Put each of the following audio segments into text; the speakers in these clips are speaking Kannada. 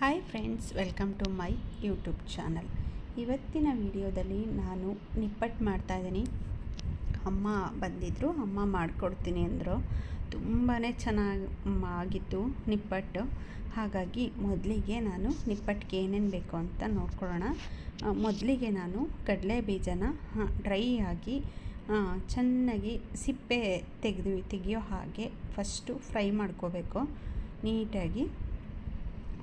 Hi friends welcome to my YouTube channel ಇವತ್ತಿನ ವಿಡಿಯೋದಲ್ಲಿ ನಾನು ನಿಪ್ಪಟ್ಟು ಮಾಡ್ತಾಯಿದ್ದೀನಿ ಅಮ್ಮ ಬಂದಿದ್ದರು ಅಮ್ಮ ಮಾಡಿಕೊಡ್ತೀನಿ ಅಂದರು. ತುಂಬಾ ಚೆನ್ನಾಗಿ ಆಗಿತ್ತು ನಿಪ್ಪಟ್ಟು. ಹಾಗಾಗಿ ಮೊದಲಿಗೆ ನಾನು ನಿಪ್ಪಟ್ಟಿಗೆ ಏನೇನು ಬೇಕು ಅಂತ ನೋಡ್ಕೊಳ್ಳೋಣ. ಮೊದಲಿಗೆ ನಾನು ಕಡಲೆ ಬೀಜನ ಡ್ರೈ ಆಗಿ ಚೆನ್ನಾಗಿ ಸಿಪ್ಪೆ ತೆಗೆದು ತೆಗೆಯೋ ಹಾಗೆ ಫಸ್ಟು ಫ್ರೈ ಮಾಡ್ಕೋಬೇಕು. ನೀಟಾಗಿ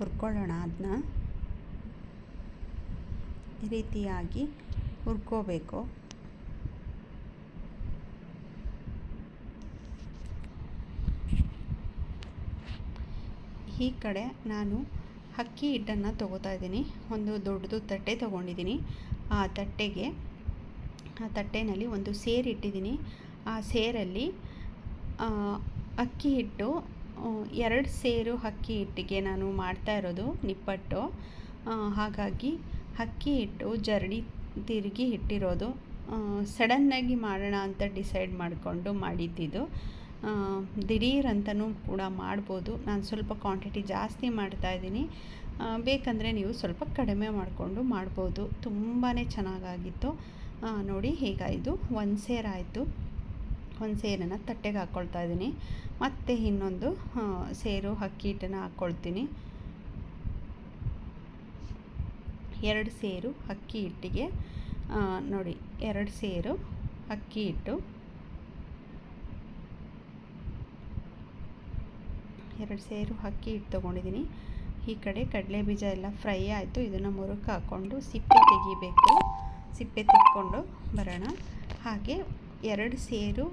ಹುರ್ಕೊಳ್ಳೋಣ ಅದನ್ನ ಈ ರೀತಿಯಾಗಿ ಹುರ್ಕೋಬೇಕು. ಈ ಕಡೆ ನಾನು ಅಕ್ಕಿ ಹಿಟ್ಟನ್ನು ತೊಗೋತಾ ಇದ್ದೀನಿ. ಒಂದು ದೊಡ್ಡದು ತಟ್ಟೆ ತೊಗೊಂಡಿದ್ದೀನಿ. ಆ ತಟ್ಟೆಗೆ, ಆ ತಟ್ಟೆನಲ್ಲಿ ಒಂದು ಸೇರಿಟ್ಟಿದ್ದೀನಿ ಆ ಸೇರಲ್ಲಿ ಅಕ್ಕಿ ಹಿಟ್ಟು ಎರಡು ಸೇರು ಅಕ್ಕಿ ಹಿಟ್ಟಿಗೆ ನಾನು ಮಾಡ್ತಾ ಇರೋದು ನಿಪ್ಪಟ್ಟು. ಹಾಗಾಗಿ ಅಕ್ಕಿ ಹಿಟ್ಟು ಜರಡಿ ತಿರುಗಿ ಇಟ್ಟಿರೋದು ಸಡನ್ನಾಗಿ ಮಾಡೋಣ ಅಂತ ಡಿಸೈಡ್ ಮಾಡಿಕೊಂಡು ಮಾಡಿದ್ದಿದ್ದು. ದಿಢೀರ್ ಅಂತಲೂ ಕೂಡ ಮಾಡ್ಬೋದು. ನಾನು ಸ್ವಲ್ಪ ಕ್ವಾಂಟಿಟಿ ಜಾಸ್ತಿ ಮಾಡ್ತಾ ಇದ್ದೀನಿ. ಬೇಕಂದರೆ ನೀವು ಸ್ವಲ್ಪ ಕಡಿಮೆ ಮಾಡಿಕೊಂಡು ಮಾಡ್ಬೋದು. ತುಂಬಾ ಚೆನ್ನಾಗಾಗಿತ್ತು. ನೋಡಿ ಹೀಗಾಯಿತು ಒಂದು ಸೇರಾಯಿತು. ಒಂದು ಸೇರನ್ನು ತಟ್ಟೆಗೆ ಹಾಕ್ಕೊಳ್ತಾ ಇದ್ದೀನಿ. ಮತ್ತು ಇನ್ನೊಂದು ಸೇರು ಅಕ್ಕಿ ಹಿಟ್ಟನ್ನು ಹಾಕ್ಕೊಳ್ತೀನಿ ಎರಡು ಸೇರು ಅಕ್ಕಿ ಹಿಟ್ಟಿಗೆ ನೋಡಿ, ಎರಡು ಸೇರು ಅಕ್ಕಿ ಹಿಟ್ಟು. ಎರಡು ಸೇರು ಅಕ್ಕಿ ಹಿಟ್ಟು ತೊಗೊಂಡಿದ್ದೀನಿ. ಈ ಕಡೆ ಕಡಲೆ ಬೀಜ ಎಲ್ಲ ಫ್ರೈ ಆಯಿತು. ಇದನ್ನು ಮುರುಕು ಹಾಕ್ಕೊಂಡು ಸಿಪ್ಪೆ ತೆಗಿಬೇಕು. ಸಿಪ್ಪೆ ತೆಕ್ಕೊಂಡು ಬರೋಣ. ಹಾಗೆ ಎರಡು ಸೇರು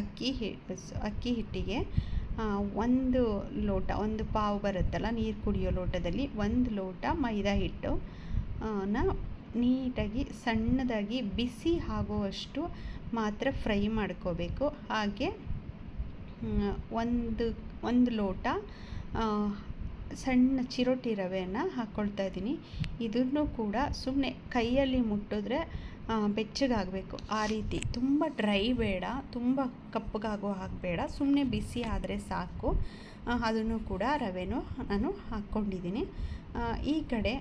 ಅಕ್ಕಿ ಹಿ ಅಕ್ಕಿ ಹಿಟ್ಟಿಗೆ ಒಂದು ಲೋಟ, ಒಂದು ಪಾವು ಬರುತ್ತಲ್ಲ ನೀರು ಕುಡಿಯೋ ಲೋಟದಲ್ಲಿ ಒಂದು ಲೋಟ ಮೈದಾ ಹಿಟ್ಟು ನ ನೀಟಾಗಿ ಸಣ್ಣದಾಗಿ ಬಿಸಿ ಆಗುವಷ್ಟು ಮಾತ್ರ ಫ್ರೈ ಮಾಡ್ಕೋಬೇಕು. ಹಾಗೆ ಒಂದು ಒಂದು ಲೋಟ ಸಣ್ಣ ಚಿರೋಟಿ ರವೆಯನ್ನು ಹಾಕ್ಕೊಳ್ತಾ ಇದ್ದೀನಿ. ಇದನ್ನು ಕೂಡ ಸುಮ್ಮನೆ ಕೈಯಲ್ಲಿ ಮುಟ್ಟಿದ್ರೆ ಬೆಚ್ಚಗಾಗಬೇಕು. ಆ ರೀತಿ. ತುಂಬ ಡ್ರೈ ಬೇಡ, ತುಂಬ ಕಪ್ಪಗಾಗೋ ಹಾಗೆ ಬೇಡ. ಸುಮ್ಮನೆ ಬಿಸಿ ಆದರೆ ಸಾಕು. ಅದನ್ನು ಕೂಡ ರವೆನೂ ನಾನು ಹಾಕ್ಕೊಂಡಿದ್ದೀನಿ. ಈ ಕಡೆ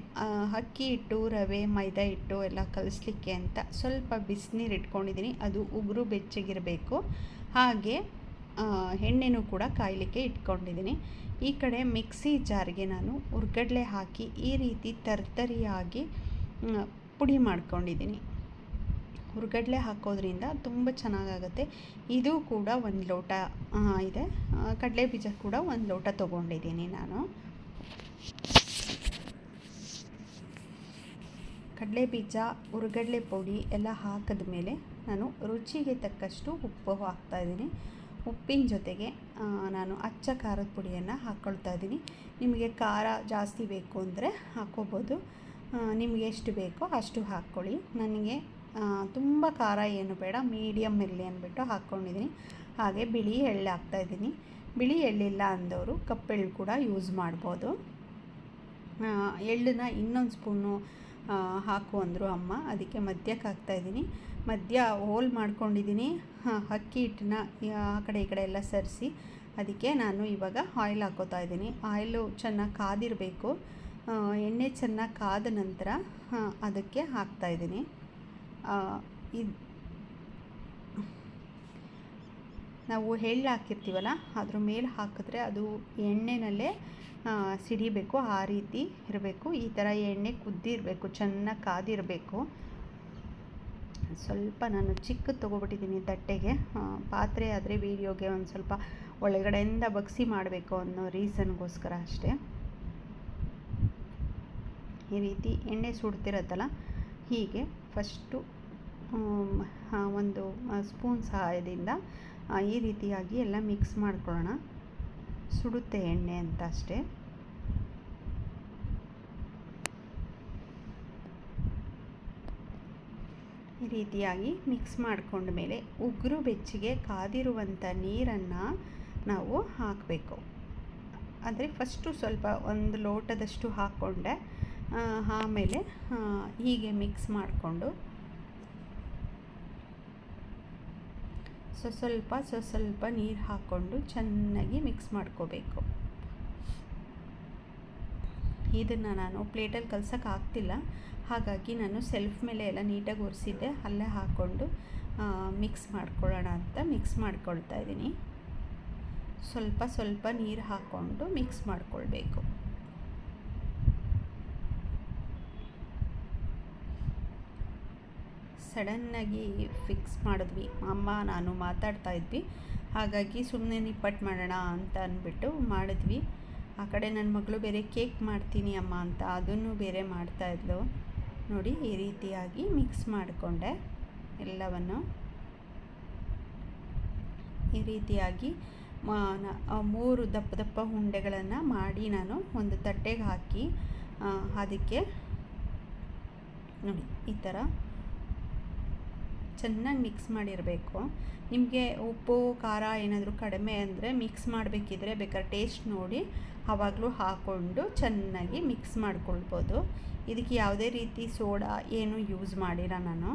ಅಕ್ಕಿ ಹಿಟ್ಟು, ರವೆ, ಮೈದಾ ಹಿಟ್ಟು ಎಲ್ಲ ಕಲಿಸ್ಲಿಕ್ಕೆ ಅಂತ ಸ್ವಲ್ಪ ಬಿಸಿನೀರು ಇಟ್ಕೊಂಡಿದ್ದೀನಿ. ಅದು ಉಗುರು ಬೆಚ್ಚಗಿರಬೇಕು. ಹಾಗೆ ಎಣ್ಣೆನೂ ಕೂಡ ಕಾಯಲಿಕ್ಕೆ ಇಟ್ಕೊಂಡಿದ್ದೀನಿ. ಈ ಕಡೆ ಮಿಕ್ಸಿ ಜಾರ್ಗೆ ನಾನು ಹುರ್ಗಡ್ಲೆ ಹಾಕಿ ಈ ರೀತಿ ತರ್ತರಿಯಾಗಿ ಪುಡಿ ಮಾಡ್ಕೊಂಡಿದ್ದೀನಿ. ಹುರ್ಗಡ್ಲೆ ಹಾಕೋದ್ರಿಂದ ತುಂಬ ಚೆನ್ನಾಗಾಗುತ್ತೆ. ಇದು ಕೂಡ ಒಂದು ಲೋಟ ಇದೆ. ಕಡಲೆ ಬೀಜ ಕೂಡ ಒಂದು ಲೋಟ ತೊಗೊಂಡಿದ್ದೀನಿ ನಾನು. ಕಡಲೆ ಬೀಜ, ಹುರ್ಗಡ್ಲೆ ಪುಡಿ ಎಲ್ಲ ಹಾಕಿದ ಮೇಲೆ ನಾನು ರುಚಿಗೆ ತಕ್ಕಷ್ಟು ಉಪ್ಪು ಹಾಕ್ತಾಯಿದ್ದೀನಿ ಉಪ್ಪಿನ ಜೊತೆಗೆ ನಾನು ಅಚ್ಚ ಖಾರದ ಪುಡಿಯನ್ನು ಹಾಕ್ಕೊಳ್ತಾ ಇದ್ದೀನಿ. ನಿಮಗೆ ಖಾರ ಜಾಸ್ತಿ ಬೇಕು ಅಂದರೆ ಹಾಕ್ಕೋಬೋದು ನಿಮಗೆ ಎಷ್ಟು ಬೇಕೋ ಅಷ್ಟು ಹಾಕ್ಕೊಳ್ಳಿ. ನನಗೆ ತುಂಬ ಖಾರ ಏನು ಬೇಡ ಮೀಡಿಯಮ್ ಇರಲಿ ಅಂದ್ಬಿಟ್ಟು ಹಾಕ್ಕೊಂಡಿದ್ದೀನಿ. ಹಾಗೆ ಬಿಳಿ ಎಳ್ಳು ಹಾಕ್ತಾಯಿದ್ದೀನಿ ಬಿಳಿ ಎಳ್ಳಿಲ್ಲ ಅಂದವರು ಕಪ್ಪೆಳ್ಳು ಕೂಡ ಯೂಸ್ ಮಾಡ್ಬೋದು. ಎಳ್ಳನ್ನ ಇನ್ನೊಂದು ಸ್ಪೂನು ಹಾಕು ಅಂದರು ಅಮ್ಮ. ಅದಕ್ಕೆ ಮಧ್ಯಕ್ಕೆ ಹಾಕ್ತಾಯಿದ್ದೀನಿ ಮಧ್ಯ ಹೋಲ್ ಮಾಡ್ಕೊಂಡಿದ್ದೀನಿ. ಅಕ್ಕಿ ಹಿಟ್ಟನ್ನ ಆ ಕಡೆ ಈ ಕಡೆ ಎಲ್ಲ ಸರಿಸಿ. ಅದಕ್ಕೆ ನಾನು ಇವಾಗ ಆಯಿಲ್ ಹಾಕೋತಾ ಇದ್ದೀನಿ. ಆಯಿಲು ಚೆನ್ನಾಗಿ ಕಾದಿರಬೇಕು. ಎಣ್ಣೆ ಚೆನ್ನಾಗಿ ಕಾದ ನಂತರ ಅದಕ್ಕೆ ಹಾಕ್ತಾಯಿದ್ದೀನಿ ಇದು ನಾವು ಎಳ್ಳು ಹಾಕಿರ್ತೀವಲ್ಲ, ಅದ್ರ ಮೇಲೆ ಹಾಕಿದ್ರೆ ಅದು ಎಣ್ಣೆನಲ್ಲೇ ಸಿಡಿಬೇಕು, ಆ ರೀತಿ ಇರಬೇಕು. ಈ ಥರ ಎಣ್ಣೆ ಕುದ್ದಿರಬೇಕು, ಚೆನ್ನಾಗಿ ಕಾದಿರಬೇಕು. ಸ್ವಲ್ಪ ನಾನು ಚಿಕ್ಕದು ತೊಗೊಬಿಟ್ಟಿದ್ದೀನಿ ತಟ್ಟೆಗೆ. ಪಾತ್ರೆ ಆದರೆ ವೀಡಿಯೋಗೆ ಒಂದು ಸ್ವಲ್ಪ ಒಳಗಡೆಯಿಂದ ಬಗ್ಸಿ ಮಾಡಬೇಕು ಅನ್ನೋ ರೀಸನ್ಗೋಸ್ಕರ ಅಷ್ಟೇ. ಈ ರೀತಿ ಎಣ್ಣೆ ಸುಡ್ತಿರತ್ತಲ್ಲ ಹೀಗೆ ಫಸ್ಟು ಒಂದು ಸ್ಪೂನ್ ಸಹಾಯದಿಂದ ಈ ರೀತಿಯಾಗಿ ಎಲ್ಲ ಮಿಕ್ಸ್ ಮಾಡ್ಕೊಳ್ಳೋಣ. ಸುಡುತ್ತೆ ಎಣ್ಣೆ ಅಂತ ಅಷ್ಟೇ. ಈ ರೀತಿಯಾಗಿ ಮಿಕ್ಸ್ ಮಾಡ್ಕೊಂಡ ಮೇಲೆ ಉಗುರು ಬೆಚ್ಚಗೆ ಕಾದಿರುವಂಥ ನೀರನ್ನು ನಾವು ಹಾಕಬೇಕು. ಅಂದರೆ ಫಸ್ಟು ಸ್ವಲ್ಪ ಒಂದು ಲೋಟದಷ್ಟು ಹಾಕ್ಕೊಂಡೆ. ಆಮೇಲೆ ಹೀಗೆ ಮಿಕ್ಸ್ ಮಾಡಿಕೊಂಡು. ಸ್ವಸ್ವಲ್ಪ ಸ್ವಲ್ಪ ಸೊ ಸ್ವಲ್ಪ ನೀರು ಹಾಕ್ಕೊಂಡು ಚೆನ್ನಾಗಿ ಮಿಕ್ಸ್ ಮಾಡ್ಕೋಬೇಕು. ಇದನ್ನು ನಾನು ಪ್ಲೇಟಲ್ಲಿ ಕಲ್ಸೋಕೆ ಆಗ್ತಿಲ್ಲ. ಹಾಗಾಗಿ ನಾನು ಸೆಲ್ಫ್ ಮೇಲೆ ಎಲ್ಲ ನೀಟಾಗಿ ಒರೆಸಿದ್ದೆ. ಅಲ್ಲೇ ಹಾಕ್ಕೊಂಡು ಮಿಕ್ಸ್ ಮಾಡ್ಕೊಳ್ಳೋಣ ಅಂತ ಮಿಕ್ಸ್ ಮಾಡ್ಕೊಳ್ತಾ ಇದ್ದೀನಿ. ಸ್ವಲ್ಪ ಸ್ವಲ್ಪ ನೀರು ಹಾಕ್ಕೊಂಡು ಮಿಕ್ಸ್ ಮಾಡ್ಕೊಳ್ಬೇಕು. ಸಡನ್ನಾಗಿ ಫಿಕ್ಸ್ ಮಾಡಿದ್ವಿ. ಅಮ್ಮ, ನಾನು ಮಾತಾಡ್ತಾ ಇದ್ವಿ. ಹಾಗಾಗಿ ಸುಮ್ಮನೆ ನಿಪ್ಪಟ್ಟು ಮಾಡೋಣ ಅಂತ ಅಂದ್ಬಿಟ್ಟು ಮಾಡಿದ್ವಿ. ಆ ಕಡೆ ನನ್ನ ಮಗಳು ಬೇರೆ ಕೇಕ್ ಮಾಡ್ತೀನಿ ಅಮ್ಮ ಅಂತ ಅದನ್ನು ಬೇರೆ ಮಾಡ್ತಾಯಿದ್ಲು ನೋಡಿ, ಈ ರೀತಿಯಾಗಿ ಮಿಕ್ಸ್ ಮಾಡಿಕೊಂಡೆ ಎಲ್ಲವನ್ನು. ಈ ರೀತಿಯಾಗಿ ಮೂರು ದಪ್ಪ ದಪ್ಪ ಉಂಡೆಗಳನ್ನು ಮಾಡಿ ನಾನು ಒಂದು ತಟ್ಟೆಗೆ ಹಾಕಿ ಅದಕ್ಕೆ ನೋಡಿ, ಈ ಥರ ಚೆನ್ನಾಗಿ ಮಿಕ್ಸ್ ಮಾಡಿರಬೇಕು. ನಿಮಗೆ ಉಪ್ಪು, ಖಾರ ಏನಾದರೂ ಕಡಿಮೆ ಅಂದರೆ ಮಿಕ್ಸ್ ಮಾಡಬೇಕಿದ್ರೆ ಬೇಕಾದ್ರೆ ಟೇಸ್ಟ್ ನೋಡಿ ಆವಾಗಲೂ ಹಾಕ್ಕೊಂಡು ಚೆನ್ನಾಗಿ ಮಿಕ್ಸ್ ಮಾಡ್ಕೊಳ್ಬೋದು. ಇದಕ್ಕೆ ಯಾವುದೇ ರೀತಿ ಸೋಡಾ ಏನು ಯೂಸ್ ಮಾಡಿಲ್ಲ ನಾನು.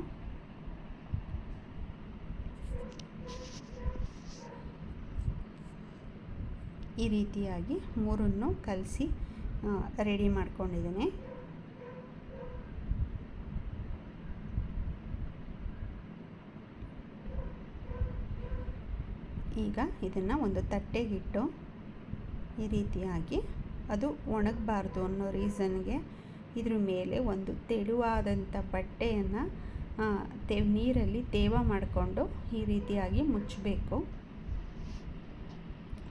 ಈ ರೀತಿಯಾಗಿ ಮೂರನ್ನು ಕಲಸಿ ರೆಡಿ ಮಾಡ್ಕೊಂಡಿದ್ದೀನಿ. ಈಗ ಇದನ್ನು ಒಂದು ತಟ್ಟೆಗಿಟ್ಟು ಈ ರೀತಿಯಾಗಿ ಅದು ಒಣಗಬಾರ್ದು ಅನ್ನೋ ರೀಸನ್ಗೆ ಇದ್ರ ಮೇಲೆ ಒಂದು ತೆಳುವಾದಂಥ ಬಟ್ಟೆಯನ್ನು ತೇ, ನೀರಲ್ಲಿ ತೇವ ಮಾಡಿಕೊಂಡು ಈ ರೀತಿಯಾಗಿ ಮುಚ್ಚಬೇಕು.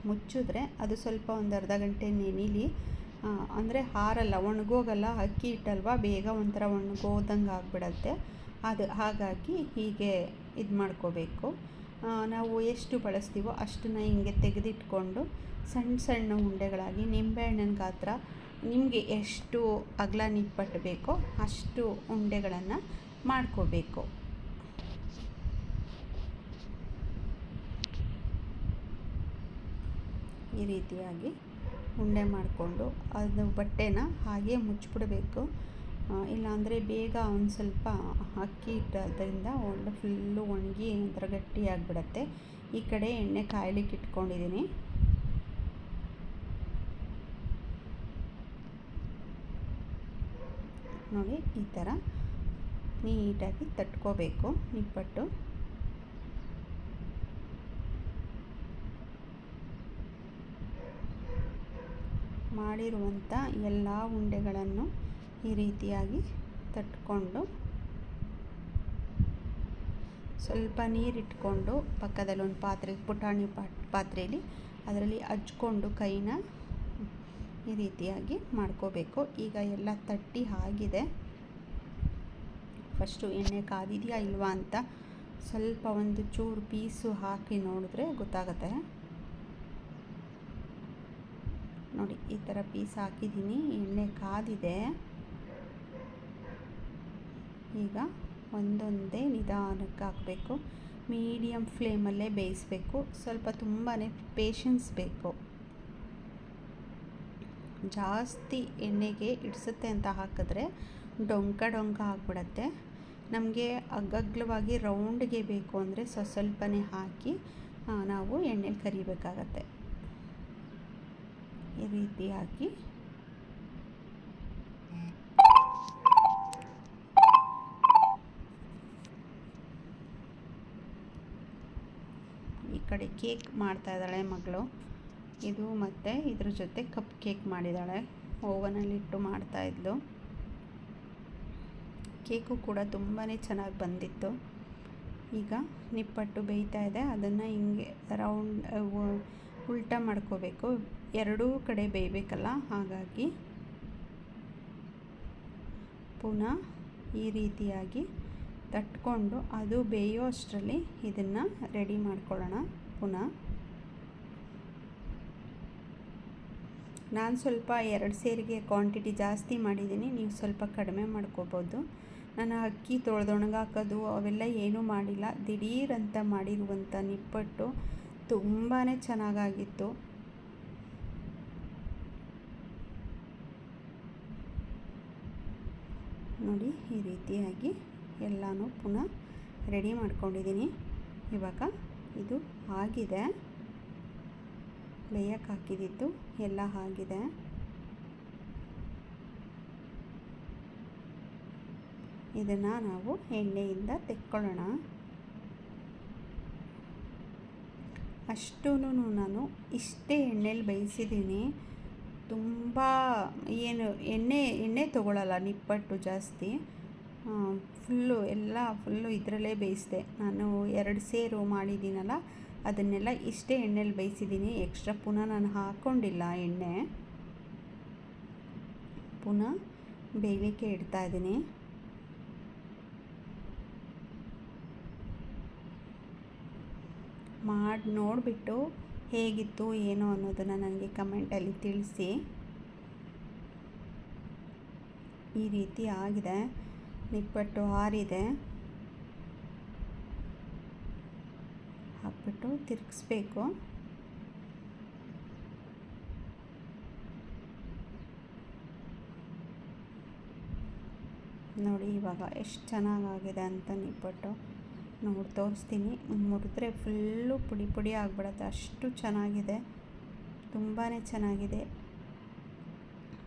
ಮುಚ್ಚಿದ್ರೆ ಅದು ಸ್ವಲ್ಪ ಒಂದು ಅರ್ಧ ಗಂಟೆ ನೆನಿಲಿ ಅಂದರೆ ಹಾರಲ್ಲ, ಒಣಗೋಗಲ್ಲ, ಅಕ್ಕಿ ಇಟ್ಟಲ್ವ ಬೇಗ ಒಂಥರ ಒಣಗೋದಂಗೆ ಆಗಿಬಿಡತ್ತೆ ಅದು ಹಾಗಾಗಿ ಹೀಗೆ ಇದು ಮಾಡ್ಕೋಬೇಕು ನಾವು ಎಷ್ಟು ಬಳಸ್ತೀವೋ ಅಷ್ಟನ್ನು ಹಿಂಗೆ ತೆಗೆದಿಟ್ಕೊಂಡು ಸಣ್ಣ ಸಣ್ಣ ಉಂಡೆಗಳಾಗಿ ನಿಂಬೆಹಣ್ಣಿನ ಗಾತ್ರ ನಿಮಗೆ ಎಷ್ಟು ಅಗಲ ನಿಪ್ಪಟ್ಟು ಬೇಕೋ ಅಷ್ಟು ಉಂಡೆಗಳನ್ನು ಮಾಡ್ಕೋಬೇಕು. ಈ ರೀತಿಯಾಗಿ ಉಂಡೆ ಮಾಡಿಕೊಂಡು ಅದು ಬಟ್ಟೆನ ಹಾಗೆ ಮುಚ್ಚಿಬಿಡಬೇಕು. ಇಲ್ಲಾಂದರೆ ಬೇಗ ಒಂದು ಸ್ವಲ್ಪ ಅಕ್ಕಿ ಇಟ್ಟೋದ್ರಿಂದ ಒಳ್ಳೆ ಫುಲ್ಲು ಒಣಗಿ ಒಂಥರ ಗಟ್ಟಿಯಾಗಿಬಿಡತ್ತೆ ಈ ಕಡೆ ಎಣ್ಣೆ ಕಾಯ್ಲಿಕ್ಕೆ ಇಟ್ಕೊಂಡಿದ್ದೀನಿ. ನೋಡಿ, ಈ ಥರ ನೀಟಾಗಿ ತಟ್ಕೋಬೇಕು ನಿಪ್ಪಟ್ಟು. ಮಾಡಿರುವಂಥ ಎಲ್ಲ ಉಂಡೆಗಳನ್ನು ಈ ರೀತಿಯಾಗಿ ತಟ್ಕೊಂಡು ಸ್ವಲ್ಪ ನೀರಿಟ್ಕೊಂಡು ಪಕ್ಕದಲ್ಲಿ ಒಂದು ಪಾತ್ರೆ, ಪುಟಾಣಿ ಪಾತ್ರೆಯಲ್ಲಿ ಅದರಲ್ಲಿ ಹಚ್ಕೊಂಡು ಕೈನ ಈ ರೀತಿಯಾಗಿ ಮಾಡ್ಕೋಬೇಕು. ಈಗ ಎಲ್ಲ ತಟ್ಟಿ ಆಗಿದೆ. ಫಸ್ಟು ಎಣ್ಣೆ ಕಾದಿದೆಯಾ ಇಲ್ವಾ ಅಂತ ಸ್ವಲ್ಪ ಒಂದು ಚೂರು ಪೀಸು ಹಾಕಿ ನೋಡಿದ್ರೆ ಗೊತ್ತಾಗುತ್ತೆ. ನೋಡಿ, ಈ ಥರ ಪೀಸ್ ಹಾಕಿದ್ದೀನಿ. ಎಣ್ಣೆ ಕಾದಿದೆ. ಈಗ ಒಂದೊಂದೇ ನಿಧಾನಕ್ಕೆ ಹಾಕಬೇಕು ಮೀಡಿಯಮ್ ಫ್ಲೇಮಲ್ಲೇ ಬೇಯಿಸಬೇಕು. ಸ್ವಲ್ಪ ತುಂಬಾ ಪೇಷನ್ಸ್ ಬೇಕು. ಜಾಸ್ತಿ ಎಣ್ಣೆಗೆ ಇಡಿಸುತ್ತೆ ಅಂತ ಹಾಕಿದ್ರೆ ಡೊಂಕ ಡೊಂಕ ಆಗಿಬಿಡತ್ತೆ. ನಮಗೆ ಅಗ್ಗಗ್ಲವಾಗಿ ರೌಂಡ್ಗೆ ಬೇಕು ಅಂದರೆ ಸ್ವ ಸ್ವಲ್ಪನೇ ಹಾಕಿ ನಾವು ಎಣ್ಣೆಲಿ ಕರಿಬೇಕಾಗತ್ತೆ. ಈ ರೀತಿಯಾಗಿ ಈ ಕಡೆ ಕೇಕ್ ಮಾಡ್ತಾ ಇದ್ದಾಳೆ ಮಗಳು. ಇದು ಮತ್ತು ಇದ್ರ ಜೊತೆ ಕಪ್ ಕೇಕ್ ಮಾಡಿದ್ದಾಳೆ. ಓವನಲ್ಲಿಟ್ಟು ಮಾಡ್ತಾಯಿದ್ಲು ಕೇಕು ಕೂಡ ತುಂಬಾ ಚೆನ್ನಾಗಿ ಬಂದಿತ್ತು. ಈಗ ನಿಪ್ಪಟ್ಟು ಬೇಯ್ತಾ ಇದೆ. ಅದನ್ನು ಹಿಂಗೆ ರೌಂಡ್ ಉಲ್ಟಾ ಮಾಡ್ಕೋಬೇಕು. ಎರಡೂ ಕಡೆ ಬೇಯಬೇಕಲ್ಲ? ಹಾಗಾಗಿ ಪುನಃ ಈ ರೀತಿಯಾಗಿ ತಟ್ಕೊಂಡು ಅದು ಬೇಯೋ ಅಷ್ಟರಲ್ಲಿ ಇದನ್ನು ರೆಡಿ ಮಾಡ್ಕೊಳ್ಳೋಣ ಪುನಃ. ನಾನು ಸ್ವಲ್ಪ ಎರಡು ಸೇರಿಗೆ ಕ್ವಾಂಟಿಟಿ ಜಾಸ್ತಿ ಮಾಡಿದ್ದೀನಿ, ನೀವು ಸ್ವಲ್ಪ ಕಡಿಮೆ ಮಾಡ್ಕೋಬೋದು. ನಾನು ಅಕ್ಕಿ ತೊಳೆದೊಣಗಾಕೋದು, ಅವೆಲ್ಲ ಏನೂ ಮಾಡಿಲ್ಲ. ದಿಢೀರಂತ ಮಾಡಿರುವಂಥ ನಿಪ್ಪಟ್ಟು ತುಂಬಾ ಚೆನ್ನಾಗಾಗಿತ್ತು. ನೋಡಿ, ಈ ರೀತಿಯಾಗಿ. ಎಲ್ಲನೂ ಪುನಃ ರೆಡಿ ಮಾಡ್ಕೊಂಡಿದ್ದೀನಿ. ಇವಾಗ ಇದು ಆಗಿದೆ. ಬೇಯಕ್ಕೆ ಹಾಕಿದ್ದು ಎಲ್ಲ ಆಗಿದೆ. ಇದನ್ನು ನಾವು ಎಣ್ಣೆಯಿಂದ ತೆಕ್ಕೊಳ್ಳೋಣ. ಅಷ್ಟೂ ನಾನು ಇಷ್ಟೇ ಎಣ್ಣೆಲಿ ಬೇಯಿಸಿದ್ದೀನಿ. ತುಂಬ ಏನು ಎಣ್ಣೆ ಎಣ್ಣೆ ತೊಗೊಳ್ಳಲ್ಲ ನಿಪ್ಪಟ್ಟು ಜಾಸ್ತಿ. ಫುಲ್ಲು ಎಲ್ಲ ಫುಲ್ಲು ಇದರಲ್ಲೇ ಬೇಯಿಸಿದೆ. ನಾನು ಎರಡು ಸೇರು ಮಾಡಿದ್ದೀನಲ್ಲ, ಅದನ್ನೆಲ್ಲ ಇಷ್ಟೇ ಎಣ್ಣೆಲಿ ಬೇಯಿಸಿದ್ದೀನಿ. ಎಕ್ಸ್ಟ್ರಾ ಪುನಃ ನಾನು ಹಾಕ್ಕೊಂಡಿಲ್ಲ ಎಣ್ಣೆ. ಪುನಃ ಬೇಯಲಿಕ್ಕೆ ಇಡ್ತಾ ಇದ್ದೀನಿ. ಮಾಡಿ ನೋಡಿಬಿಟ್ಟು ಹೇಗಿತ್ತು, ಏನು ಅನ್ನೋದನ್ನು ನನಗೆ ಕಮೆಂಟಲ್ಲಿ ತಿಳಿಸಿ. ಈ ರೀತಿ ಆಗಿದೆ. ನಿಪ್ಪಟ್ಟು ಆರಿದೆ. ಹಾಕ್ಬಿಟ್ಟು ತಿರುಗಿಸ್ಬೇಕು. ನೋಡಿ ಇವಾಗ ಎಷ್ಟು ಚೆನ್ನಾಗಾಗಿದೆ ಅಂತ ನಿಪ್ಪಟ್ಟು. ನೋಡಿ ತೋರಿಸ್ತೀನಿ. ಮುರಿದ್ರೆ ಫುಲ್ಲು ಪುಡಿ ಪುಡಿ ಆಗಿಬಿಡತ್ತೆ. ಅಷ್ಟು ಚೆನ್ನಾಗಿದೆ. ತುಂಬಾ ಚೆನ್ನಾಗಿದೆ.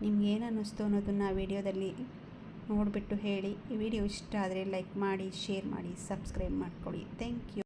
ನಿಮ್ಗೇನು ಅನ್ನಿಸ್ತು ಅನ್ನೋದನ್ನು ವೀಡಿಯೋದಲ್ಲಿ ನೋಡಿಬಿಟ್ಟು ಹೇಳಿ ಈ ವಿಡಿಯೋ ಇಷ್ಟ ಆದರೆ ಲೈಕ್ ಮಾಡಿ ಶೇರ್ ಮಾಡಿ ಸಬ್ಸ್ಕ್ರೈಬ್ ಮಾಡ್ಕೊಳ್ಳಿ. Thank you.